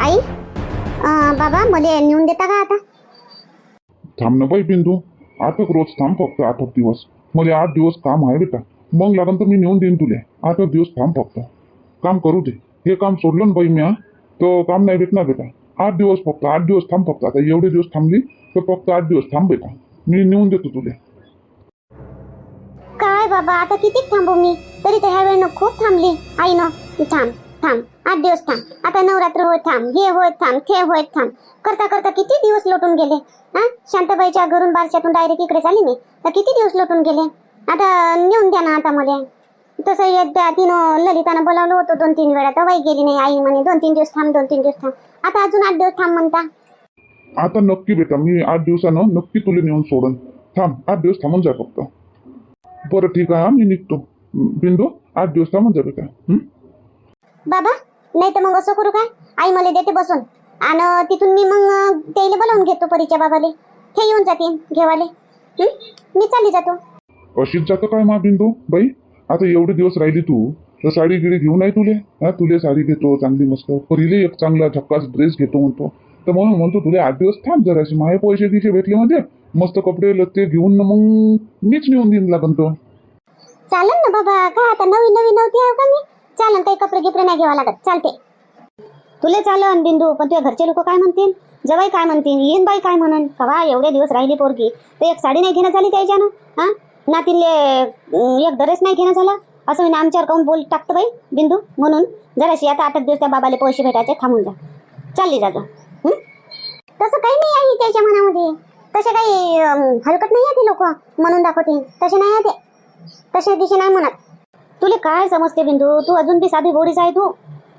आई अं, बाबा मला नेऊन देता का आता? थांब ना बाई बिंदू. आठ एक रोज थांब फक्त आठ एक दिवस. मला आठ दिवस काम आहे बेटा. मग लागन तर मी नेऊन देईन तुले. आठ एक दिवस थांब फक्त. काम करू दे. हे काम सोडलं ना बाई मी हा? तो काम नाही भेटणार बेटा. आठ दिवस फक्त आठ दिवस थांब फक्त. आता एवढे दिवस थांबली तर फक्त आठ दिवस थांब बेटा. मी नेऊन देतो तुले. काय बाबा आता किती थांबू मी? तरी तर ह्या वेळेनं खूप थांबली. आई न थांब. थांब आठ दिवस थांब. आता नवरात्र होत थांब. हे होत थांब. ते होत थांब. करता करता किती दिवस लोटून गेले? हा? शांताबाईच्या घरून बारशातून डायरेक्ट इकडे झाली मी. तर किती दिवस लोटून गेले? आता नेऊन द्या ना आता मला. तसं एकदा तिनं ललितानं बोलावलं होतं दोन तीन वेळा. तर वाई गेली नाही आई म्हणे दोन तीन दिवस थांब दोन तीन दिवस थांब. आता अजून आठ दिवस थांब म्हणता. आता नक्की बेटा मी आठ दिवसानं नक्की तुला नेऊन सोडन. थांब आठ दिवस थांबून जा फक्त. बरं ठीक आहे मी निघतो. बिंदू आठ दिवस थांबून जा बेटा. बाबा नाही तर मग असं करू काय? आई मला देते बसून. आणि तिथून मी मग त्याला बोलावून घेतो परीच्या बाबाले. ते येऊन जातील घेवाले? मी चालली जातो. अशीच जातं काय मा बिंदू? बाई आता एवढे दिवस राहिली तू. तर साडी गिडी घेऊन आहे तुले? हा तुले साडी घेतो चांगली मस्त. पहिले एक चांगला झक्कास ड्रेस घेतो म्हणतो. तर म्हणून म्हणतो तुले आठ दिवस थांब जराशी. माझे पैसे गिसे भेटले म्हणजे मस्त कपडे लत्ते घेऊन न मग मीच नेऊन देईन लागन तो. चालन ना बाबा काय आता नवीन नवीन नव्हती आहे का मी? चालन काही कपडे गिपडे नाही घ्यावा लागत. चालते. तुले चालन बिंदू पण तुझ्या घरचे लोक काय म्हणतील? जवाई काय म्हणतील? येईन बाई काय म्हणन? कवा एवढे दिवस राहिली पोरगी? तर एक साडी नाही घेणं झाली त्याच्यानं हा? ना तिले एक दरेस नाही घेणं झाला? असं मी आमच्यावर काऊन बोल टाकतो बाई बिंदू? म्हणून जराशी आता आठ दिवस त्या बाबाला पैसे भेटायचे थांबून जा. चालली जा तसं काही नाही आहे त्याच्या मनामध्ये. तसे काही हलकट नाही आहे ते लोक म्हणून दाखवते. तसे नाही आहे ते. तसे दिशे नाही म्हणत. तुला काय समजते बिंदू? तू अजून बी साधी गोडीच आहे तू.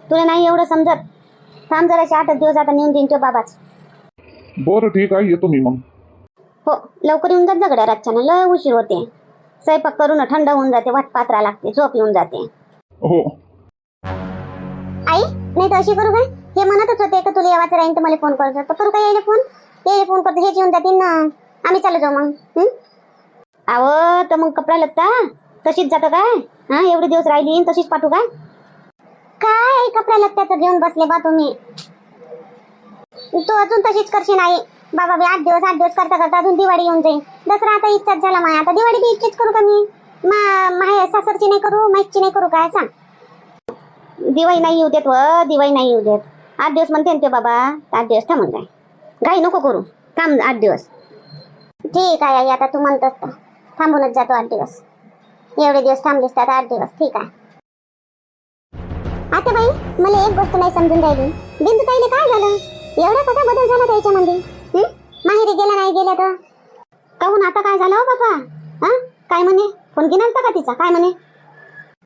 तुला नाही एवढं समजत. थांब जराशे आठ दिवस आता नेऊन देईन तो बाबाच. बरं ठीक आहे येतो मी मग. हो लवकर येऊन जात जगड्या रातच्यानं. लय उशीर होते. स्वयंपाक करून थंड होऊन जाते वाट पात्रा लागते झोप येऊन जाते. हो. आई नाही तर अशी करू काय? हे म्हणतच होते का तुला यावाचं राहीन तर मला फोन करतो तर करू काय यायला फोन? यायला फोन करतो हेच येऊन जातील ना. आम्ही चालू जाऊ मग हं? अहो तर मग कपडा लत्ता? तशीच जातं काय? हा एवढे दिवस राहिली तशीच पाठवू काय? काय कपड्या लत्त्याचं घेऊन बसले बा तुम्ही? तू अजून तशीच करशील आई. बाबा बी आठ दिवस आठ दिवस करता करता अजून दिवाळी येऊन जाईल दसरा आता इच्छाच झाला माय. आता दिवाळी बी इच्छाच करू का मी? माहे सासरची नाही करू माईची नाही करू काय सांग. दिवाळी नाही येऊ देत व दिवाळी नाही येऊ देत. आठ दिवस म्हणते ना ते बाबा आठ दिवस थांबून जाय घाई नको करू. थांब आठ दिवस. ठीक आहे आई आता तू म्हणतोस थांबूनच जातो आठ दिवस. एवढे दिवस थांबलीस तर आठ दिवस ठीक आहे. आता बाई मला एक गोष्ट नाही समजून राहिली. बिंदू ताईले काय झालं? एवढा कसा बदल झाला त्याच्यामध्ये माहेरी गेला नाही गेला तर? काहून आता काय झालं हो बाबा? हा? काय म्हणे? फोन घेणार का तिचा? काय म्हणे?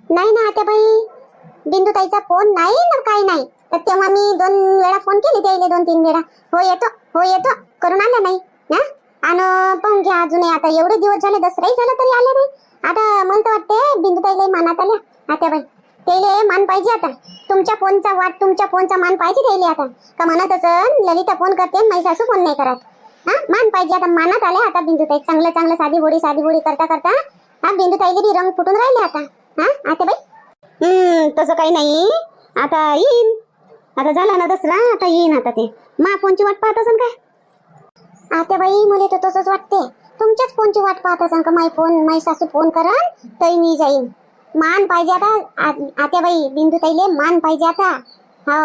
नाही ना आता बाई बिंदू ताईचा फोन नाही ना काही नाही. तर तेव्हा मी दोन वेळा फोन केले त्याला दोन तीन वेळा. हो येतो हो येतो. करून आला नाही. हा? आणि पाहून घ्या अजूनही. आता एवढे दिवस झाले दसराही झाला तरी आले नाही. आता मला तर वाटते बिंदू ताईला मानात आल्या. आता बाई त्याले मान पाहिजे आता. तुमच्या फोनचा वाट तुमच्या फोनचा मान पाहिजे त्याले आता. का म्हणत असं ललिता फोन करते माझी सासू फोन नाही करत. हा मान पाहिजे आता मानात आले आता बिंदू ताई. चांगलं चांगलं साधी बोडी साधी बोडी करता करता हा बिंदू ताईले बी रंग फुटून राहिले आता. हा आता बाई. हम्म तसं काही नाही. आता येईन. आता झाला ना दसरा आता येईन आता ते. मा फोनची वाट पाहत असन काय? आता बाई मुले तर तसंच वाटते. तुमच्याच फोनची वाट पाहत असन का? माय फोन माई सासू फोन करन तरी मी जाईन. मान पाहिजे आता. आत्याबाई आता बिंदू ताईले मान पाहिजे आता. हो.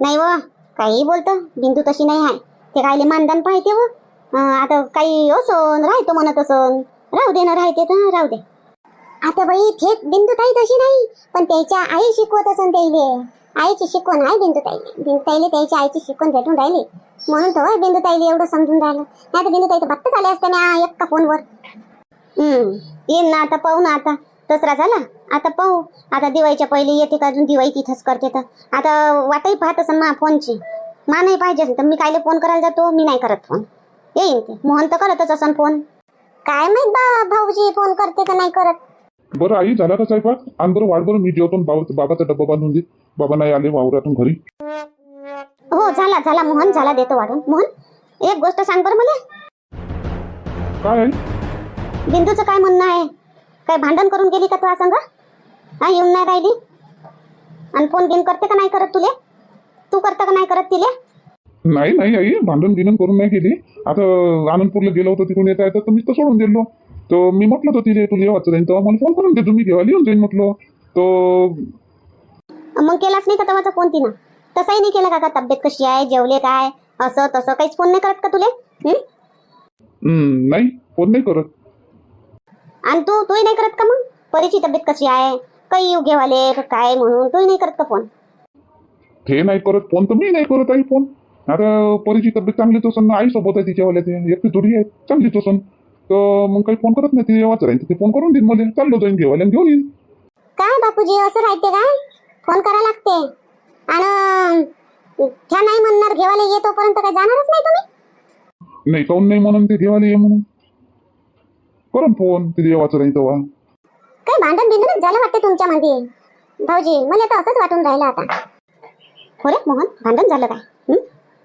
नाही व काही बोलतो. बिंदू तशी नाही आहे ते कायले मानदान पाहिजे व. आता काही असन राहतो म्हणत असन. राहू दे ना राहते तर राहू दे. आता बाई थेट बिंदू ताई तशी नाही. पण त्याच्या आई शिकवत असन त्याईले. आईची शिकवण आहे बिंदू ताईले बिंदू ताईले त्याच्या आईची शिकवण भेटून राहिली. म्हणून तर बिंदू ताईले एवढं समजून राहिलं. नाही तर बिंदू ताई तर बत्तच आले असते ना एका फोनवर. हम्म. येईन ना आता पाहू ना आता. दसरा झाला. आता पाहू. आता दिवाळीच्या पहिले येते का अजून? दिवाळी तिथंच करते तर. आता वाटही पाहत असेल ना फोनची. मा नाही पाहिजे असेल तर मी कायले फोन करायला जातो? मी नाही करत फोन. येईन ते. मोहन तर करतच असन फोन. काय माहीत बा भाऊजी फोन करते का नाही करत? बरं आई झाला का साहेब आणि बरं वाढ बरं. मी जेवतो बाबा बाबाचा डब्बा बांधून दे. बाबा नाही आले वावरातून घरी. हो झाला झाला. मोहन झाला देतो वाढून. मोहन एक गोष्ट सांग बरं मला. काय बिंदूचं काय म्हणणं आहे? काय भांडण करून गेली का तुला संग? हा येऊन नाही राहिली? आणि फोन बिन करते का नाही करत तुले? तू करता का नाही करत तिले? नाही नाही आई. भांडण गिणन करून नाही गेली. आता आनंदपूरला गेलो होतो तिकडून येता येतं तर मी तर सोडून दिलो. तर मी म्हटलं होतं तिथे तुला येवाचं राहील तेव्हा मला फोन करून दे तुम्ही घेवा येऊन जाईन म्हटलं. तर मग केलाच नाही का तेव्हाचा फोन तिनं? तसाही नाही केला का का तब्येत कशी आहे जेवले काय असं तसं काहीच फोन नाही करत का तुले? हं? हम्म, नाही फोन नाही करत. आणि तू तूही नाही करत का मग? परीची तब्येत कशी आहे? काही येऊ घेवाले का काय म्हणून तूही नाही करत का फोन ते नाही करत फोन तर मी नाही करत आई फोन आता परीची तब्येत चांगलीच असन ना आई सोबत आहे तिच्यावाल्या ते एकटी थोडी आहे चांगलीच असन तर मग काही फोन करत नाही ते येवाच राहील ते फोन करून देईन मला. चाललो जाईन घेवाल्या आणि घेऊन येईन. काय बापूजी असं राहते काय? फोन करा लागते. आणि त्या नाही म्हणणार घेवाले ये तोपर्यंत काय जाणारच नाही तुम्ही? नाही काऊन नाही म्हणून ते घेवाले ये म्हणून? करन फोन ते येवाचं राहील तेव्हा? काय भांडण बिंडणच झालं वाटते तुमच्या मध्ये भाऊजी मला तर असंच वाटून राहिलं आता. हो रे मोहन भांडण झालं काय? हं?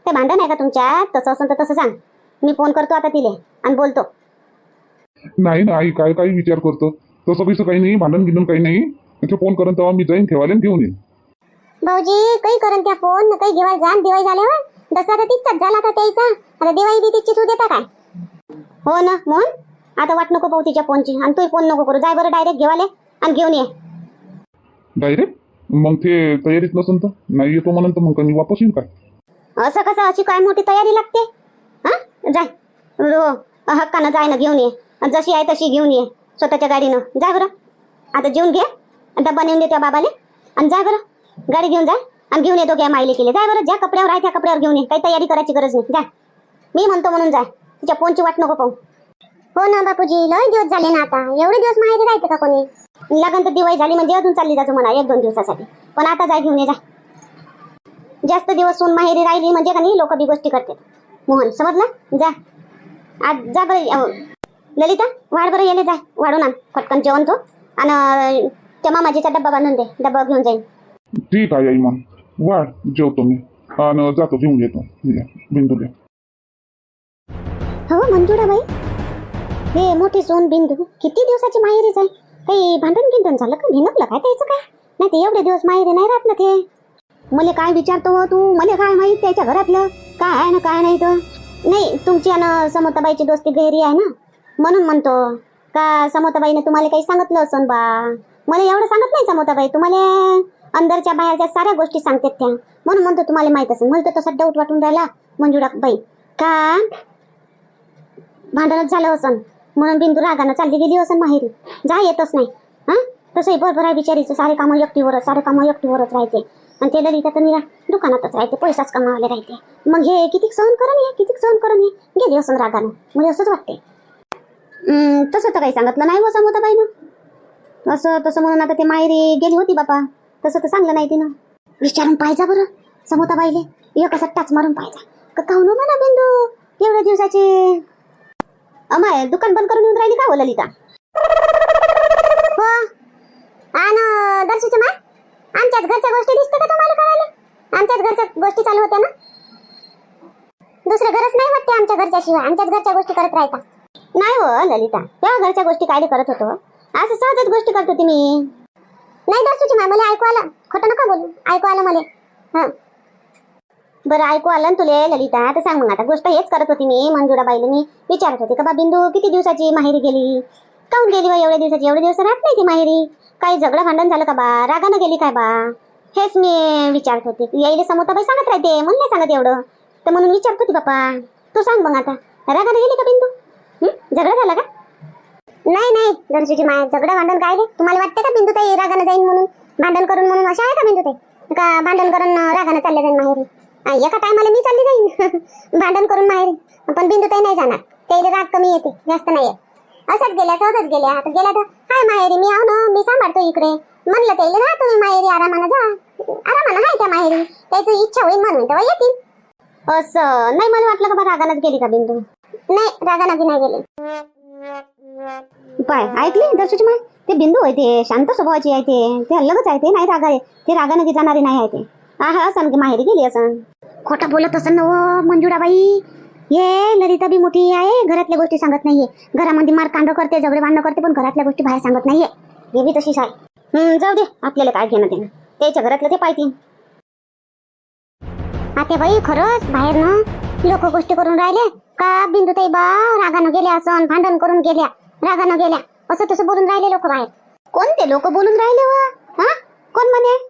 ते भांडण आहे का तुमच्यात तसं असं तर तसं सांग. मी फोन करतो आता तिले आणि बोलतो. नाही ना आई काय काही विचार करतो. तसं कसं काही नाही भांडण गिंडण काही नाही. ते फोन करन तेव्हा मी जाईन ठेवायला आणि घेऊन येईन. भाऊजी काही करून त्या फोन न काही घेवायला जा न दिवाळी झाल्यावर? दसरा तर तिथचाच झाला का त्याचा? आता दिवाळी बी तिची तू देता काय? हो ना मोहन आता वाट नको पाहू तिच्या फोनची आणि तू फोन नको करू. जाय बरं डायरेक्ट घेवाले आणि घेऊन ये. डायरेक्ट मग ते तयारीत नसन तर? नाही येतो म्हणून तर मग का मी वापस येईन काय? असं कसं? अशी काय मोठी तयारी लागते? हा? जाय. हो. हक्कानं जाय ना घेऊन ये. आणि जशी आहे तशी घेऊन ये. स्वतःच्या गाडीनं. जाय बरं. आता जेवून घे. डब्बा नेऊन दे त्या बाबाले. आणि जाय बरं. गाडी घेऊन जा आणि घेऊन येतो घ्या माईले केले. जाय बरं ज्या कपड्यावर आहे त्या कपड्यावर घेऊन ये. काही तयारी करायची गरज नाही. जा. मी म्हणतो म्हणून जा. तिच्या फोनची वाट नको पाहू. हो ना बापूजी. लय दिवस झाले ना आता. एवढे दिवस माहिती राहते का कोणी? लग्न तर दिवाळी झाली म्हणजे अजून चालली जातो म्हणा एक दोन दिवसासाठी. पण आता जाय घेऊन ये जा. जास्त दिवस सोन माहेरी राहिली म्हणजे का नाही लोक बी गोष्टी करतात. मोहन समजलं? जा. आज जा बरं ललिता वाढ बरं येले जा. वाढून आण. पटकन जेवण तो आणि त्या मामाजीचा डब्बा बांधून दे. डब्बा घेऊन जाईन. ठीक आहे आई मग वाढ जेवतो मी आणि जातो घेऊन येतो बिंदूले हो मंजुळाबाई हे मोठी सोन बिंदू किती दिवसाची माहेरी जाय काही भांडण गिंडण झालं का भिनकलं काय त्याचं काय नाही ते एवढे दिवस माहेरी नाही राहत ना ते मला काय विचारतो हो तू मला काय माहीत त्याच्या घरातलं काय आहे ना काय नाही तर नाही तुमची आणि समताबाईची दोस्ती गैरी आहे ना म्हणून म्हणतो का समताबाईने तुम्हाला काही सांगितलं असन बा मला एवढं सांगत नाही समताबाई तुम्हाला अंदरच्या बाहेरच्या साऱ्या गोष्टी सांगतात त्या. म्हणून म्हणतो तुम्हाला माहीत असेल. मला तर तसा डाऊट वाटून राहिला मंजुळा बाई. का? भांडणच झालं असन. म्हणून बिंदू रागानं चालली गेली असन माहेरी. जा येतच नाही. हा? तसंही बरोबर आहे बिचारीचं सारे कामं एकटीवरच सारे कामं एकटीवरच राहते. आणि ते ललिता तर निरा दुकानातच राहते पैसाच कमावले राहते. मग हे किती सहन करून हे? किती सहन करून हे? गेली असन रागानं. म्हणजे असंच वाटते. तसं तर काही सांगितलं नाही हो बसा मोठा बाईनं असं तसं म्हणून आता ते माहेरी गेली होती बापा. तसं तर सांगलं नाही तिनं. विचारून पाहिजा बरं समोता बाईले एक असा टाच मारून पाहिजा. काहून हो म्हणा बिंदू? एवढ्या दिवसाचे. अमाय दुकान बंद करून येऊन राहिली का हो ललिता? हो. आणि दर्शीची माय आमच्याच घरच्या गोष्टी दिसते का तुम्हाला कळायला? आमच्याच घरच्या गोष्टी चालू होत्या ना? दुसरं घरच नाही वाटते आमच्या घरच्या शिवाय आमच्याच घरच्या गोष्टी करत राहता. नाही हो ललिता. तेव्हा घरच्या गोष्टी कायदे करत होतो? असं सहजच गोष्टी करत होती मी. नाही दर्शूची माय मला ऐकू आलं. खोटं नका बोलू. ऐकू आलं मला. हा. बरं ऐकू आलं ना तुले ललिता. तर सांग मग आता. गोष्ट हेच करत होती मी मंजुळाबाईला. मी विचारत होती का बा बिंदू किती दिवसाची माहेरी गेली? काऊन गेली बा एवढ्या दिवसाची एवढे दिवस राहत नाही ती माहेरी. काही झगडं भांडण झालं का बा? रागानं गेली काय बा? हेच मी विचारत होते. यायला समोताबाई सांगत राहते. म्हणून नाही सांगत एवढं. तर म्हणून विचारत होती बापा तू सांग मग आता. रागानं गेली का बिंदू? झगडं झालं झाला का? नाही नाही. दर्शूची माय झगडा भांडण काय रे? तुम्हाला वाटते का बिंदू ताई रागानं जाईन म्हणून? भांडण करून म्हणून? अशा आहे का बिंदू ताई? का भांडण करून रागानं चालले जाईन माहेरी? एका टायमाला मी चालली जाईन. भांडण करून माहेरी. पण बिंदू ताई नाही जाणार. त्याला राग कमी येते. जास्त नाही येत असंच गेल्या सहजच गेल्या. आता गेल्या तर हाय माहेरी मी आहो ना मी सांभाळतो इकडे. म्हणलं त्याला राहा तुम्ही माहेरी आरामानं जा. आरामानं हाय त्या माहेरी. त्याची इच्छा होईल म्हणून तेव्हा येतील. असं. नाही मला वाटलं का रागानच गेली का बिंदू नाही रागानं बी नाही गेली. पाय ऐकली दर्शूची माय ते बिंदू आहे ते शांत स्वभावाची आहे ते ते अलगच आहे ते नाही रागा आहे. ते रागानं की जाणारी नाही आहे ते. हा असं की माहेरी गेली असं खोटं बोलत असं नव मंजुळाबाई. ये ललिता बी मोठी आहे घरातल्या गोष्टी सांगत नाहीये. घरामध्ये मार कांड करते झगडे भांडण करते पण घरातल्या गोष्टी बाहेर सांगत नाहीये. हे बी तशीच आहे हम्म, जाऊ दे आपल्याला काय घेणं देणं. त्याच्या घरातलं ते पाहिजे आता बाई खरंच बाहेर ना लोक गोष्टी करून राहिले. का बिंदुताई बा रागानं गेल्या असं भांडण करून गेल्या रागानं गेल्या. असं तसं बोलून राहिले लोक बाहेर. कोणते लोक बोलून राहिले वा? हा? कोण म्हणे?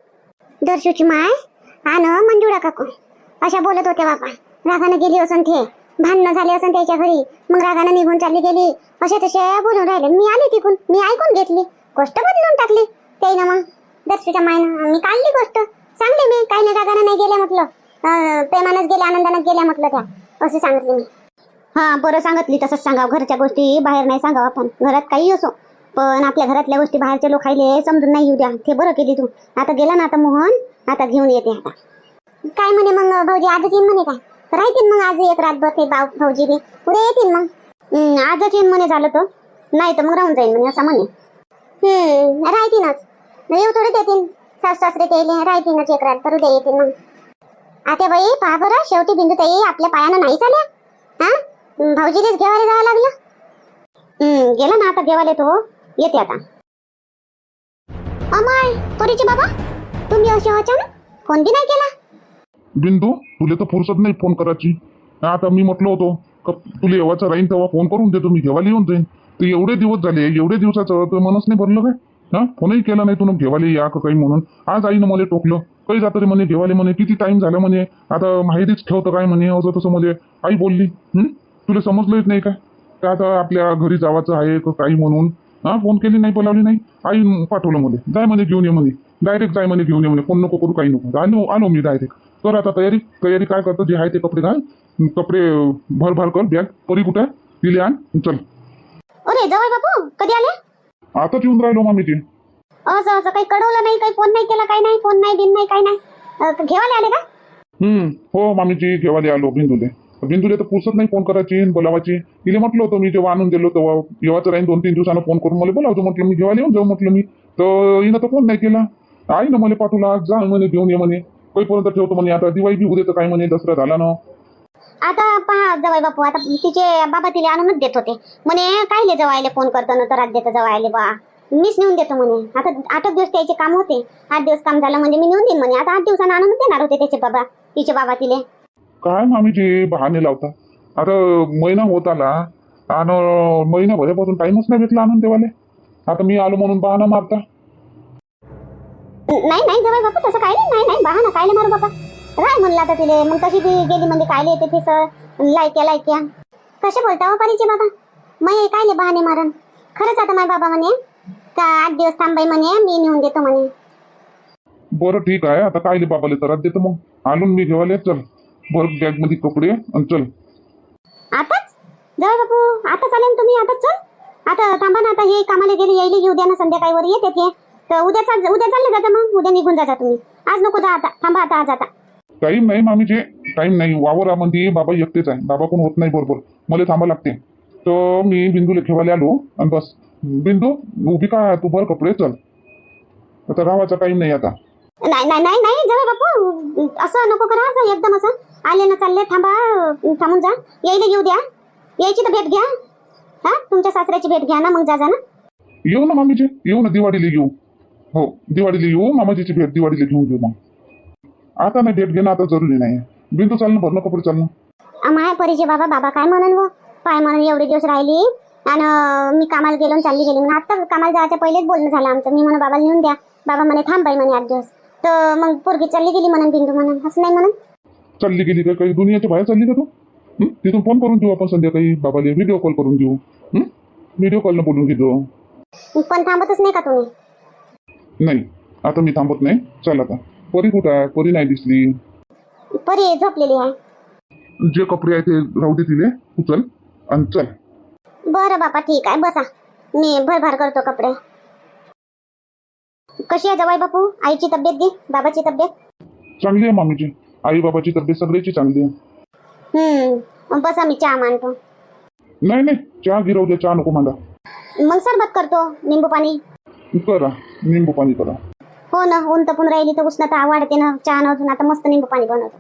दर्शूची माय आण मंजुळा काकू. अशा बोलत होत्या बापा. रागानं गेली असं ते. भांडणं झाले असं त्याच्या घरी. मग रागानं निघून चालली गेली. अशा तशा बोलून राहिले. मी आले तिकून. मी ऐकून घेतली. गोष्ट बदलून टाकली. ते ना मग दर्शूच्या मायनं. मी काढली गोष्ट. सांगली मी. काही नाही रागानं नाही गेल्या म्हटलं. प्रेमानंच गेल्या आनंदानं गेल्या म्हटलं त्या. असं सांगितले मी. हा बरं सांगितली तसंच सांगा घरच्या गोष्टी बाहेर नाही सांगावं आपण. घरात काही असो. पण आपल्या घरातल्या गोष्टी बाहेरच्या लोक खायले समजून नाही येऊ द्या. ते बरं केली तू. आता गेला ना आता मोहन आता घेऊन येते आता. काय म्हणे मग भाऊजी आजच येईन म्हणे काय? राहतील मग आज एक रातभर ते भाऊ भाऊजी बी. उद्या येतील मग. आजच येईन म्हणे झालं तर. नाही तर मग राहून जाईन म्हणे असं म्हणे. हम्म राहतीनच येऊ थोडे देतील सास सासरे ते राहतीनच एक रात तर उद्या येतील मग. आता बाई पहा बरं शेवटी बिंदुताई आपल्या पायानं नाही चाल्या हा? भाऊजीलेच घेवायला जावं लागलं. हम्म गेला ना आता घेवायला तो. येते आता. अमाय परीचे बाबा तुम्ही असे अचानक फोन बी नाही केला? बिंदू तुला तर फुरसत नाही फोन करायची. आता मी म्हटलं होतो का तुला येवाचा राहीन तेव्हा फोन करून देतो मी घेवायला येऊन जाईन. तू एवढे दिवस झाले एवढे दिवसाचं तर मनच नाही भरलं काय? हा? फोनही केला नाही तुला घेवाले या का काही म्हणून. आज आईनं मला टोकलं. काही जातं रे म्हणे घेवाले म्हणे किती टाइम झाला म्हणे आता माहितीच ठेवतं काय म्हणे असं तसं म्हणजे आई बोलली? तुला समजलंच नाही काय का आता आपल्या घरी जावाचं आहे का काही म्हणून? हा फोन केली नाही बोलावली नाही? आई पाठवलं मध्ये जाय म्हणे घेऊन ये म्हणे. डायरेक्ट जाय म्हणे घेऊन ये म्हणे. फोन नको करू काही नको आलो आलो मी डायरेक्ट कर आता तयारी. तयारी काय करतो? जे आहे ते कपडे घाल. कपडे भर भर कर बॅग परी कुठे? तिले आण. चल. अरे जवळ बापू. कधी आले? आता येऊन राहिलो मामीची असं असं काही कळवलं नाही काही फोन नाही केला काही नाही फोन नाही बिन नाही काही नाही. अं, घेवायला आले का? हम्म हो मामीची घेवाले आलो बिंदुले. बिंदुले तर पुसत नाही फोन करायची बोलावायची. तिला म्हटलं होतं मी जेव्हा आणून दिलो तेव्हा येवाचं राहीन दोन तीन दिवसानं फोन करून मला बोलावतो म्हटलं मी घेवायला येऊन जाऊ म्हटलं मी. तर हिनं तर फोन नाही केला. आई ना मला पाठवला आज जा म्हणे घेऊन ये म्हणे. काहीपर्यंत ठेवतो म्हणे आता दिवाळी बी उद्या काय म्हणे दसरा झाला ना. आता पहा जवळ बापू आता तिचे बाबा तिला आणूनच देत होते. म्हणे कायले जवायले फोन करतो ना तर आज देतो जवायले बा. मीच नेऊन देतो म्हणे. आता आठ दिवस त्याचे काम होते. आठ दिवस काम झालं म्हणजे मी नेऊन देईन म्हणे. आता आठ दिवसानं आणूनच देणार होते त्याचे बाबा तिचे बाबा तिले. काय मामीजी बहाणे लावता? आता महिना होत आला. आणि महिनाभरापासून टाइमच नाही भेटला आणून देवाले. आता मी आलो म्हणून बहाणा मारता. नाही नाही जवळ बापू तसं काय नाही. नाही नाही कायले मारू बाबा राय म्हणलं आता तिले. मग कशी ती गेली म्हणजे कायले येते ते सर? लायक्या लायक्या. कसे बोलता हो पारीचे बाबा? मग कायले बहाणे मारण खरंच आता माझ्या बाबा म्हणे का आठ दिवस थांबाई म्हणे मी नेऊन देतो म्हणे. बरं ठीक आहे आता काय बाबाले तर देतो मग. आणून मी घेवाले चल. बरं बॅगमध्ये कपडे आणि चल. आताच? जवळ बापू आता चालेल तुम्ही आताच चल. आता थांबा ना आता हे कामाला गेले यायले येऊ द्या ना संध्याकाळवर येते ते. तर उद्या चाल उद्या चालले जाता मग? उद्या निघून जाता तुम्ही. आज नको जा आता थांबा आता आज आता. टाईम नाही मामीचे टाईम नाही. वावरामध्ये बाबा एकटेच आहे. बाबा कोण होत नाही बरोबर. मला थांबा लागते. तर मी बिंदूला घेवायला आलो आणि बस. बिंदू उभी का तू भर कपडे चल. आता गावाचा टाईम नाही आता. नाही नाही नाही नाही जवळ बापू. असं नको करा असं एकदम असं. आले ना चालले थांबा थांबून जा. यायला येऊ द्या. यायची तर भेट घ्या. हा तुमच्या सासऱ्याची भेट घ्या ना मग जा जा ना. येऊ ना मामीचे येऊ ना दिवाळीला येऊ. हो दिवाळीला येऊ मामाजीची भेट दिवाळीला घेऊन घेऊ मग. आता नाही भेट घेणं आता जरुरी नाही. बिंदू चालणं भरणं कपडे चालणं माया परीचे बाबा बाबा काय म्हणून व? काय म्हणून एवढे दिवस राहिली. आणि मी कामाला गेलो चालली गेली. म्हणून आता कामाला जायच्या पहिलेच बोलणं झालं आमचं. मी म्हणून बाबाला नेऊन द्या. बाबा म्हणे थांब बाई म्हणे आठ दिवस. तर मग पोरगी चालली गेली म्हणून बिंदू म्हणून. असं नाही म्हणून. चालली गेली का? काही दुनियाच्या बाहेर चालली का तू? हं? तिथून फोन करून देऊ आपण संध्याकाळी. बाबाले व्हिडिओ कॉल करून देऊ. व्हिडिओ कॉलनं बोलून घेतो. पण थांबतच नाही का तुम्ही? नाही. आता मी थांबत नाही. चल आता. परी कुठं आहे? परी नाही दिसली. परी झोपलेली आहे. जे कपडे आहे ते राहू दे तिले. तू चल. आणि चल. बरं बापा ठीक आहे. बसा. मी भरभर करतो कपडे. कशी आहे जवाई बापू? आईची तब्येत घे बाबाची तब्येत? चांगली आहे मामीची. आई बाबाची तब्येत सगळ्याची चांगली आहे. हम्म. बसा मी चहा मांडतो. नाही नाही. चहा गिरवू दे. चहा नको मांडा. मग सरबत करतो निंबू पाणी. करा. निंबू पाणी करा. हो ना ऊन तपून राहिली तर उष्णता वाढते ना. चहा न अजून आता मस्त निंबू पाणी बनवतो.